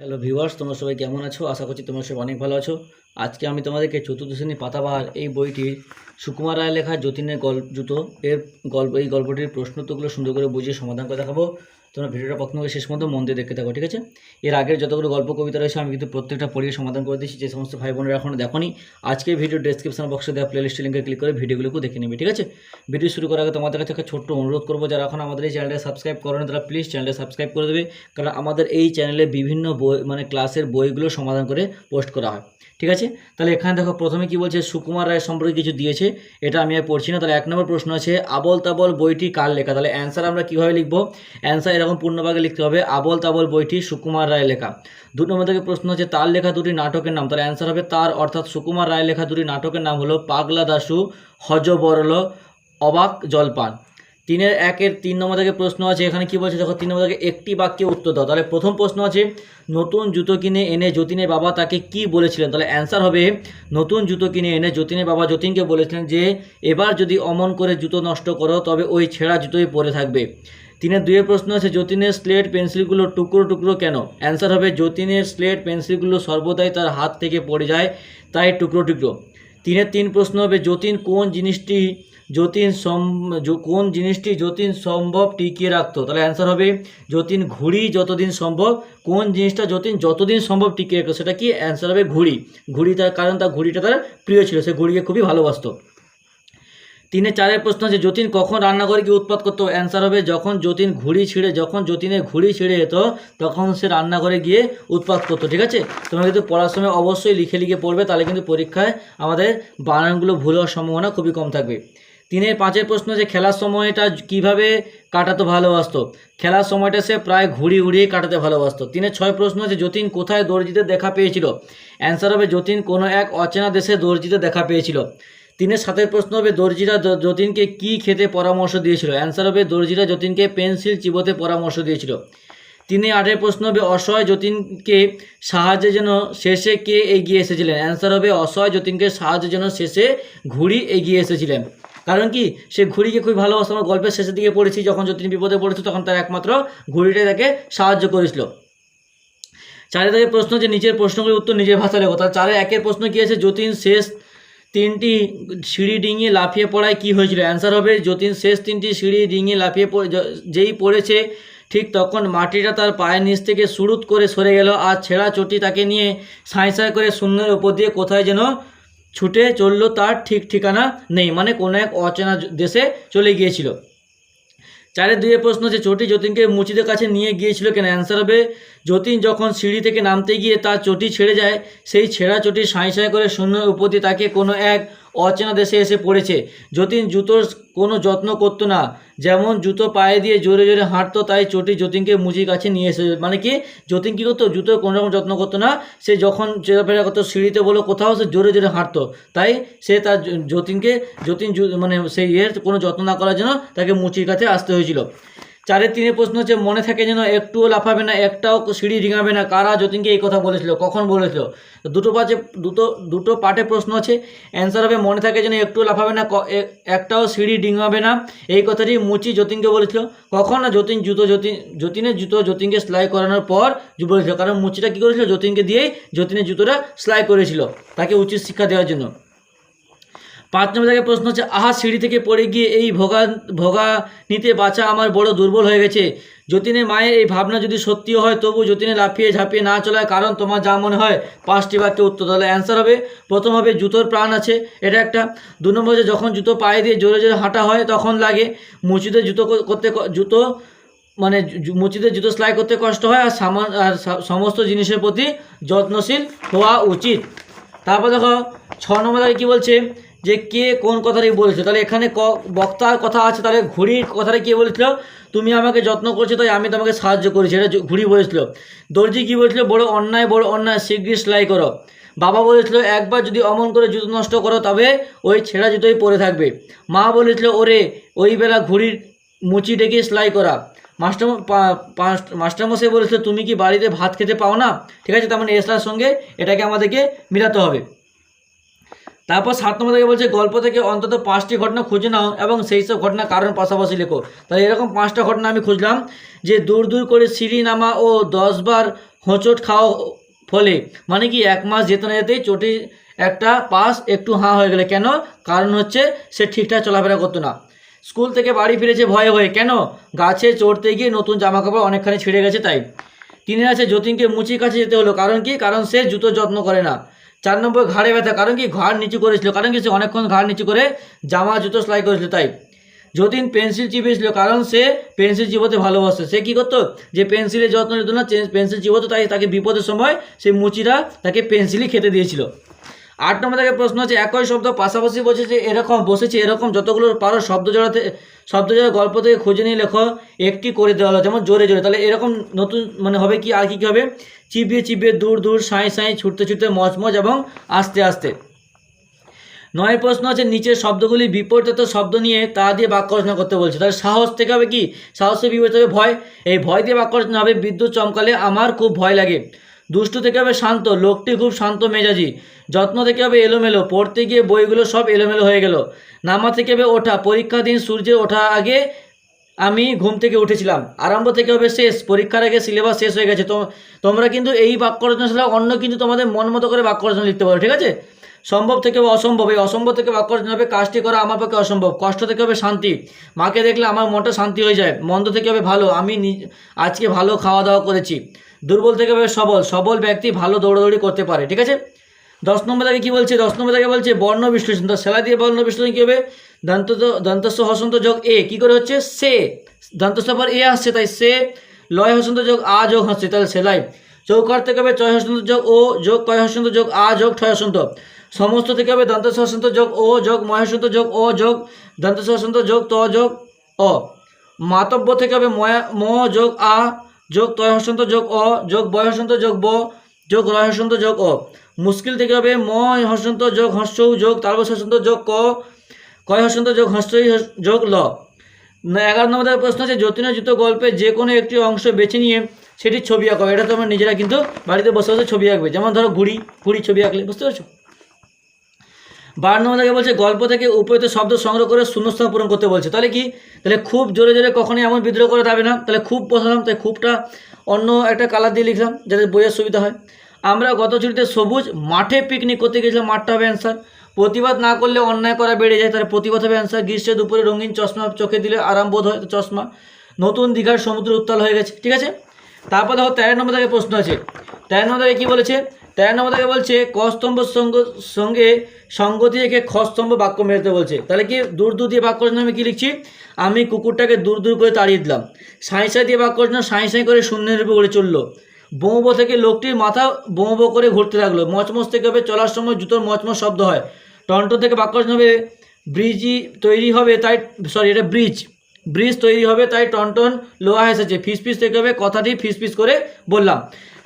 Hello viewers তোমরা সবাই কেমন আছো? আশা করছি তোমরা সবাই অনেক ভালো আছো। আজকে আমি তোমাদেরকে চতুর্থ শ্রেণি পাতাবাহার এই বইটির সুকুমার রায় লেখা যতীনের গল্প জুতো এর গল্প এই গল্পটির প্রশ্নোত্তরগুলো সুন্দর করে বুঝিয়ে সমাধান করে দেখাবো। তোমরা ভিডিওটা প্রথম থেকে শেষ পর্যন্ত মন দিয়ে দেখতে থাকো, ঠিক আছে? এর আগের যতগুলো গল্প কবিতা রয়েছে, আমি কিন্তু প্রত্যেকটা পড়িয়ে সমাধান করে দিচ্ছি যে সমস্ত ভাই বোনেরা এখনও দেখোনি, আজকে ভিডিও ডেসক্রিপশন বক্সে দেওয়া প্লেলিস্ট লিঙ্কে ক্লিক করে ভিডিওগুলোকে দেখে নেবে, ঠিক আছে? ভিডিও শুরু করার আগে তোমাদের কাছে একটা ছোট্ট অনুরোধ করব, যারা এখন আমাদের এই চ্যানেলটা সাবস্ক্রাইব করেন, তারা প্লিজ চ্যানেলটা সাবস্ক্রাইব করে দেবে, কারণ আমাদের এই চ্যানেলে বিভিন্ন বই মানে ক্লাসের বইগুলো সমাধান করে পোস্ট করা হয়, ঠিক আছে? তাহলে এখানে দেখো, প্রথমে কি বলছে, সুকুমার রায় সম্পর্কে কিছু দিয়েছে, এটা আমি আর পড়ছি না, তাহলে এক নম্বর প্রশ্ন আছে আবল তাবল বইটি কার লেখা? তাহলে অ্যান্সার আমরা কীভাবে লিখব? অ্যান্সার এরকম পূর্ণভাগে লিখতে হবে আবল তাবল বইটি সুকুমার রায় লেখা। দু নম্বর থেকে প্রশ্ন হচ্ছে, তার লেখা দুটি নাটকের নাম? তাহলে অ্যান্সার হবে তার, অর্থাৎ সুকুমার রায় লেখা দুটি নাটকের নাম হলো পাগলা দাসু হজ বরল অবাক জলপান। তিনের একের তিন নম্বর থেকে প্রশ্ন আছে, এখানে কি বলছে? দেখো, তিন নম্বর থেকে একটি বাক্যে উত্তর দাও। তাহলে প্রথম প্রশ্ন আছে, নতুন জুতো কিনে এনে যতীনের বাবা তাকে কি বলেছিলেন? তাহলে অ্যান্সার হবে, নতুন জুতো কিনে এনে যতীনের বাবা যতীনকে বলেছিলেন যে, এবার যদি অমন করে জুতো নষ্ট করো, তবে ওই ছেঁড়া জুতোই পরে থাকবে। তিনের দুইয়ের প্রশ্ন আছে, যতীনের স্লেট পেন্সিলগুলো টুকরো টুকরো কেন? অ্যান্সার হবে, যতীনের স্লেট পেন্সিলগুলো সর্বদাই তার হাত থেকে পড়ে যায়, তাই টুকরো টুকরো। তিনের তিন প্রশ্ন হবে, যতীন কোন জিনিসটি, যতীন কোন জিনিসটি যতীন সম্ভব টিকিয়ে রাখতো? তাহলে অ্যান্সার হবে, যতীন ঘুড়ি যতদিন সম্ভব, কোন জিনিসটা যতীন যতদিন সম্ভব টিকিয়ে রাখতো? সেটা কি? অ্যান্সার হবে ঘুড়ি। ঘুড়ি তার কারণ, তার ঘুড়িটা তার প্রিয় ছিল, সে ঘুড়িকে খুবই ভালোবাসতো। তিনে চারের প্রশ্ন আছে যতীন কখন রান্নাঘরে গিয়ে উৎপাত করতো? অ্যান্সার হবে, যখন যতীন ঘুড়ি ছিঁড়ে, যখন যতীনের ঘুড়ি ছিঁড়ে যেত, তখন সে রান্নাঘরে গিয়ে উৎপাত করতো, ঠিক আছে? তোমরা কিন্তু পড়ার সময় অবশ্যই লিখে লিখে পড়বে, তাহলে কিন্তু পরীক্ষায় আমাদের বানানগুলো ভুল হওয়ার সম্ভাবনা খুবই কম থাকবে। তিনের পাঁচের প্রশ্ন যে খেলার সময়টা কীভাবে কাটাতে ভালোবাসতো? খেলার সময়টা সে প্রায় ঘুড়ি উড়িয়ে কাটাতে ভালোবাসতো। তিনের ছয় প্রশ্ন যে যতীন কোথায় দর্জিতে দেখা পেয়েছিল? অ্যান্সার হবে, যতীন কোনো এক অচেনা দেশে দর্জিতে দেখা পেয়েছিল। তিনের সাতের প্রশ্ন হবে, দর্জিরা যতীনকে কি খেতে পরামর্শ দিয়েছিল? অ্যান্সার হবে, দর্জিরা যতীনকে পেন্সিল চিবোতে পরামর্শ দিয়েছিল। তিনি আটের প্রশ্ন হবে, অসহায় যতীনকে সাহায্যের জন্য শেষে কে এগিয়ে এসেছিলেন? অ্যান্সার হবে, অসহায় যতীনকে সাহায্যের জন্য শেষে ঘুড়ি এগিয়ে এসেছিলেন। কারণ কি? সে ঘুড়িকে খুবই ভালোবাসতো আমরা গল্পের শেষের দিকে পড়েছি, যখন যতীন বিপদে পড়েছিল, তখন তার একমাত্র ঘুড়িটাই তাকে সাহায্য করেছিল। চারে থেকে প্রশ্ন যে, নিচের প্রশ্নগুলির উত্তর নিজের ভাষায় লেখো। তার চারে একের প্রশ্ন কি আছে? যতীন শেষ তিনটি সিঁড়ি ডিঙিয়ে লাফিয়ে পড়ায় কি হয়েছিল? অ্যান্সার হবে যতীন, শেষ তিনটি সিঁড়ি ডিঙিয়ে লাফিয়ে পড়ে যেই পড়েছে, ঠিক তখন মাটিটা তার পায়ের নিচ থেকে সুরুত করে সরে গেল আর ছেঁড়া চটি তাকে নিয়ে সাঁই সাঁই করে শূন্যের উপর দিয়ে কোথায় যেন ছুটে চলল, তার ঠিক ঠিকানা নেই মানে কোনো এক অচেনা দেশে চলে গিয়েছিল। চারের দুয়ে প্রশ্ন যে চটি যতীনকে মুচিদের কাছে নিয়ে গিয়েছিল কেন? অ্যান্সার হবে, যতীন যখন সিঁড়ি থেকে নামতে গিয়ে তার চটি ছেড়ে যায়, সেই ছেঁড়া চটি সাঁই সাঁই করে শূন্য উপতি তাকে কোনো এক অচেনা দেশে এসে পড়েছে। যতীন জুতোর কোনো যত্ন করতো না। যেমন জুতো পায়ে দিয়ে জোরে জোরে হাঁটতো, তাই চটি যতীনকে মুচির কাছে নিয়ে এসে মানে কি? যতীন কী করতো? জুতোর কোনো রকম যত্ন করতো না। সে যখন চলাফেরা করতো, সিঁড়িতে বলো কোথাও, সে জোরে জোরে হাঁটতো। তাই সে তার যতীনকে যতীন মানে সেই ইয়ের কোনো যত্ন না করার জন্য তাকে মুচির কাছে আসতে হয়েছিল। চারের তিনের প্রশ্ন হচ্ছে, মনে থাকে যেন একটুও লাফাবে না, একটাও সিঁড়ি ডিঙাবে না। কারা যতীনকে এই কথা বলেছিল? কখন বলেছিল? দুটো পাশে দুটো দুটো পার্টে প্রশ্ন আছে। অ্যান্সার হবে, মনে থাকে যেন একটুও লাফাবে না একটাও সিঁড়ি ডিঙাবে না। এই কথাটি মুচি যতীনকে বলেছিল। কখন? না, যতীন জুতো যতীন, যতীনের জুতো যতীনকে সেলাই করানোর পর বলেছিল। কারণ মুচিটা কী করেছিল? যতীনকে দিয়েই যতীনের জুতোটা সেলাই করেছিল, তাকে উচিত শিক্ষা দেওয়ার জন্য। পাঁচ নম্বর থেকে প্রশ্ন হচ্ছে, আহা, সিঁড়ি থেকে পড়ে গিয়ে এই ভোগা ভোগা নিতে বাঁচা আমার বড় দুর্বল হয়ে গেছে। যতীনের মায়ের এই ভাবনা যদি সত্যিও হয়, তবু যতীনে লাফিয়ে ঝাঁপিয়ে না চলায় কারণ তোমার যা মনে হয়, পাঁচটি বাক্যে উত্তর তাহলে অ্যান্সার হবে। প্রথম হবে, জুতোর প্রাণ আছে। এটা একটা, দু নম্বর হচ্ছে, যখন জুতো পায়ে দিয়ে জোরে জোরে হাঁটা হয়, তখন লাগে মুচিতে জুতো করতে জুতো মানে মুচিতে জুতো সেলাই করতে কষ্ট হয় আর আর সমস্ত জিনিসের প্রতি যত্নশীল হওয়া উচিত। তারপর দেখো, ছ নম্বর কী বলছে যে কে কোন কথাটি বলেছে। তাহলে এখানে ক বক্তার কথা আছে, তাহলে ঘুড়ির কথাটা কে বলেছিল? তুমি আমাকে যত্ন করছ, তাই আমি তোমাকে সাহায্য করেছি। এটা ঘুড়ি বলেছিল। দর্জি কী বলেছিল? বড় অন্যায় বড় অন্যায়, শীঘ্রই সেলাই করো। বাবা বলেছিল, একবার যদি অমন করে জুতো নষ্ট করো, তবে ওই ছেঁড়া জুতোই পরে থাকবে। মা বলেছিল, ওরে, ওই বেলা ঘুড়ির মুচি ডেকে সেলাই করা। মাস্টার মাস্টারমশাই বলেছিল, তুমি কি বাড়িতে ভাত খেতে পাও না? ঠিক আছে, তার মানে এসলার সঙ্গে এটাকে আমাদেরকে মিলাতে হবে। তারপর সাত নম্বর থেকে বলছে, গল্প থেকে অন্তত পাঁচটি ঘটনা খুঁজে নাও এবং সেই সব ঘটনা কারণ পাশাপাশি লেখো। তাহলে এরকম পাঁচটা ঘটনা আমি খুঁজলাম যে দূর দূর করে সিঁড়ি নামা ও দশবার হোঁচট খাওয়া ফলে মানে কি এক মাস যেতে না যেতেই চটি একটা পাস একটু হাঁ হয়ে গেলে। কেন? কারণ হচ্ছে সে ঠিকঠাক চলাফেরা করতো না। স্কুল থেকে বাড়ি ফিরেছে ভয়ে ভয়ে কেন? গাছে চড়তে গিয়ে নতুন জামা কাপড় অনেকখানি ছিঁড়ে গেছে তাই। তিনি আছে যতীনকে মুচির কাছে যেতে হলো। কারণ কি? কারণ সে জুতো যত্ন করে না। চার নম্বর ঘাড়ে ব্যথা, কারণ কি ঘাড় নিচু করেছিল, কারণ কি সে অনেকক্ষণ ঘাড় নিচু করে জামা, জুতো সেলাই করেছিল, তাই। যতীন পেন্সিল চিপেছিল, কারণ সে পেন্সিল চিবোতে ভালোবাসে সে কি করতো? যে পেন্সিলের যত্ন নিত না পেন্সিল চিবোতো তাই তাকে বিপদের সময় সেই মুচিরা তাকে পেন্সিলই খেতে দিয়েছিল। আট নম্বর থেকে প্রশ্ন হচ্ছে, একই শব্দ পাশাপাশি বসেছে, এরকম বসেছে, এরকম যতগুলো পারো শব্দ জোড়াতে, শব্দ জোড়া গল্প থেকে খুঁজে নিয়ে লেখো, একটি করে দেওয়া হলো, যেমন জোরে জোরে, তাহলে এরকম নতুন মানে হবে কি, আর কি কী হবে? চিবিয়ে চিবিয়ে দূর দূর, সাঁই সাঁই, ছুটতে ছুটতে মচমচ এবং আস্তে আস্তে। নয় প্রশ্ন আছে নিচের শব্দগুলি বিপরীত শব্দ নিয়ে তা দিয়ে বাক্য রচনা করতে বলছে, তাহলে সাহস থেকে হবে কি? সাহসের বিপরীত হবে ভয়। এই ভয় দিয়ে বাক্য রচনা হবে, বিদ্যুৎ চমকালে আমার খুব ভয় লাগে। দুষ্টু থেকে হবে শান্ত, লোকটি খুব শান্ত মেজাজি। যত্ন থেকে হবে এলোমেলো, পড়তে গিয়ে বইগুলো সব এলোমেলো হয়ে গেল। নামা থেকে হবে ওঠা, পরীক্ষা দিন সূর্যের ওঠা আগে আমি ঘুম থেকে উঠেছিলাম। আরম্ভ থেকে হবে শেষ, পরীক্ষার আগে সিলেবাস শেষ হয়ে গেছে। তো, তোমরা কিন্তু এই বাক্য রচনা ছাড়া অন্য কিন্তু তোমাদের মন মতো করে বাক্য রচনা লিখতে পারো, ঠিক আছে? সম্ভব থেকে হবে অসম্ভব, এই অসম্ভব থেকে বাক্য রচনা হবে কাজটি করা আমার পক্ষে অসম্ভব। কষ্ট থেকে হবে শান্তি। মাকে দেখলে আমার মনটা শান্তি হয়ে যায়। মন্দ থেকে হবে ভালো, আমি আজকে ভালো খাওয়া দাওয়া করেছি। দুর্বল থেকে হবে সবল সবল ব্যক্তি ভালো দৌড়াদৌড়ি করতে পারে, ঠিক আছে? দশ নম্বর থেকে কী বলছে? দশ নম্বর থেকে বলছে, বর্ণ বিশ্লেষণ। তো সেলা দিয়ে বর্ণ বিশ্লেষণ কী হবে? দন্ত দন্তস্ব হসন্ত যোগ এ, কী করে হচ্ছে? সে, দন্তস্ব পর এ আসছে, তাই সে, লয় হসন্ত যোগ আ যোগ হচ্ছে, তাহলে সেলাই। চৌকার থেকে হবে চয় হসন্ত যোগ ও, যোগ কয় হসন্ত যোগ আ, যোগ ঠয় হসন্ত। সমস্ত থেকে হবে দন্তস্ব হসন্ত যোগ ও, যোগ ময় হসন্ত যোগ ও, যোগ দন্তস্ব হসন্ত যোগ ত যোগ অ। মাতব্য থেকে হবে ম যোগ আ যোগ তয় হসন্ত যোগ অ, যোগ বয় হসন্ত যোগ ব, যোগ রয় হসন্ত যোগ অ। মুশকিল থেকে হবে ম হসন্ত যোগ হস্যৌ যোগ তালবস হসন্ত যোগ ক, কয় হসন্ত যোগ হস্যই যোগ ল। এগারো নম্বর প্রশ্ন আছে যতীনের জুতো গল্পে যে কোনো একটি অংশ বেছে নিয়ে সেটি ছবি আঁকো। এটা তোমরা নিজেরা কিন্তু বাড়িতে বসে বসে ছবি আঁকবে। যেমন ধরো ঘুড়ি ঘুড়ি ছবি আঁকলে, বুঝতে পারছ? বারো নম্বর বলছে, গল্প থেকে উপরিত শব্দ সংগ্রহ করে শূন্যস্থান পূরণ করতে বলছে। তাহলে কি? তাহলে খুব জোরে জোরে কখনোই এমন বিদ্রোহ করা যাবে না। তাহলে খুব বসালাম, তাই খুবটা অন্য একটা কালার দিয়ে লিখলাম, যাতে বইয়ের সুবিধা হয়। আমরা গত ছুটিতে সবুজ মাঠে পিকনিক করতে গেছিলাম মাঠটা হবে অ্যান্সার প্রতিবাদ না করলে অন্যায় করা বেড়ে যায়, তাহলে প্রতিবাদ হবে অ্যান্সার গ্রীষ্মের দুপুরে রঙিন চশমা চোখে দিলে আরাম বোধ হয়, চশমা। নতুন দীঘার সমুদ্র উত্তাল হয়ে গেছে, ঠিক আছে? তারপর দেখো তেরো নম্বর থেকে প্রশ্ন আছে। তেরো নম্বর থেকে কী বলেছে? তেরো নম্বর থেকে বলছে, কস্তম্ভ সঙ্গ, সঙ্গে সঙ্গতি রেখে খস্তম্ভ বাক্য মেলাতে বলছে। তাহলে কি দূর দূর দিয়ে বাক্য আমি কী লিখছি? আমি কুকুরটাকে দূর দূর করে তাড়িয়ে দিলাম। সাঁই সাঁই দিয়ে বাক্য রচনা সাঁই সাঁই করে শূন্যের উপরে উড়ে চলল। বোঁবো থেকে লোকটির মাথা বোঁবো করে ঘুরতে লাগল। মচমচ থেকে হবে, চলার সময় জুতোর মচমচ শব্দ হয়। টনটন থেকে বাক্য রচনা হবে, ব্রিজই তৈরি হবে, তাই সরি এটা ব্রিজ। ব্রিজ তৈরি হবে, তাই টনটন লোহা এসেছে ফিস ফিস থেকে হবে, কথাটি ফিস ফিস করে বললাম।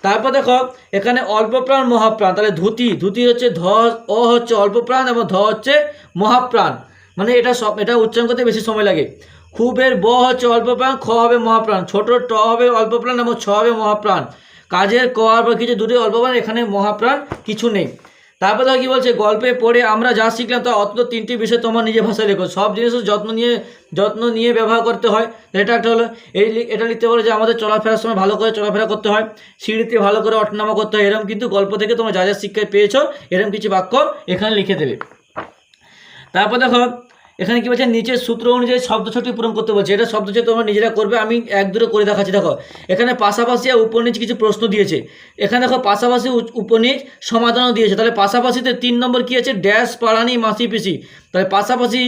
তারপর দেখো, এখানে অল্প প্রাণ মহাপ্রাণ, তাহলে ধুতি ধুতি হচ্ছে ধ, অ হচ্ছে অল্প প্রাণ এবং ধ হচ্ছে মহাপ্রাণ। মানে এটা সব, এটা উচ্চারণ করতে বেশি সময় লাগে। খুবের ব হচ্ছে অল্প প্রাণ খ হবে মহাপ্রাণ, ছোট ট হবে অল্প প্রাণ এবং ছ হবে মহাপ্রাণ। কাজের ক আর কিছু দুটি অল্প প্রাণ এখানে মহাপ্রাণ কিছু নেই। তারপর দেখো কি বলছে, গল্পে পড়ে আমরা যা শিখলাম তা অত তিনটি বিষয় তোমার নিজের ভাষায় লেখো। সব জিনিসের যত্ন নিয়ে যত্ন নিয়ে ব্যবহার করতে হয়। এটা একটা হলো, এই এটা লিখতে বলে যে আমাদের চলাফেরার সময় ভালো করে চলাফেরা করতে হয়, সিঁড়িতে ভালো করে অটনামা করতে হয়। এরকম কিন্তু গল্প থেকে তোমরা যা যা শিক্ষায় পেয়েছ, এরকম কিছু বাক্য এখানে লিখে দেবে। তারপর দেখো এখানে কি বলছে? নিচের সূত্র অনুযায়ী শব্দ ছটি পূরণ করতে বলছে। এটা শব্দ ছটি তোমরা নিজেরা করবে, আমি এক দুটো করে দেখাচ্ছি। দেখো, এখানে পাশাপাশি উপনিচ কিছু প্রশ্ন দিয়েছে। এখানে দেখো, পাশাপাশি উপনিচ সমাধানও দিয়েছে। তাহলে পাশাপাশিতে তিন নম্বর কি আছে? ড্যাশ, পাড়ানি, মাসি, পিসি। তাহলে পাশাপাশি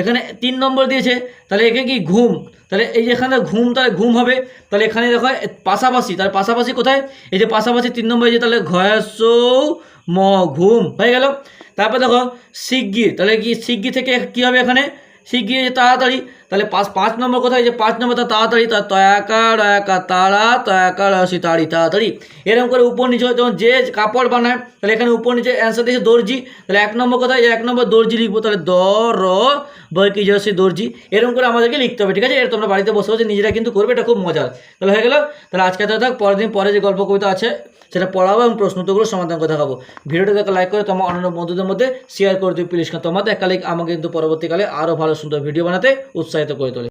এখানে তিন নম্বর দিয়েছে। তাহলে একে কি? ঘুম। তাহলে এই যে এখানে ঘুম, তাহলে ঘুম হবে। তাহলে এখানে দেখো পাশাপাশি, তাহলে পাশাপাশি কোথায়? এই যে পাশাপাশি তিন নম্বর যে তাহলে ঘয়াসৌ ম, ঘুম। হয়ে গেল। তারপর দেখো শিগগির তাহলে কি শিগগির থেকে কী হবে এখানে? শিগগির যে তাড়াতাড়ি, তাহলে পাঁচ পাঁচ নম্বর কোথায়? যে পাঁচ নম্বর তাড়াতাড়ি, তা তয়াকা, রয়াকা, তাড়া, তয়াকা, রসি, তাড়ি, তাড়াতাড়ি। এরকম করে উপর নিচে যখন যে কাপড় বানায়, তাহলে এখানে উপর নিচে অ্যান্সার দিয়েছে দর্জি। তাহলে এক নম্বর কোথায়? এক নম্বর দর্জি লিখব, তাহলে দ, র বই কি জসি দর্জি। এরকম করে আমাদেরকে লিখতে হবে, ঠিক আছে? এটা তোমরা বাড়িতে বসে বসে নিজেরা কিন্তু করবে, এটা খুব মজার। তাহলে হয়ে গেল। তাহলে আজকে তো থাক, পরের দিন পরে যে গল্প কবিতা আছে সেটা পড়াবো এবং প্রশ্ন উত্তরগুলো সমাধান করে দেখাবো। ভিডিওটা দেখে লাইক করে তোমার অন্যান্য বন্ধুদের মধ্যে শেয়ার করে দিও প্লিজ কারণ তোমাদের একালে আমাকে কিন্তু পরবর্তীকালে আরও ভালো সুন্দর ভিডিও বানাতে উৎসাহিত করে তোলে।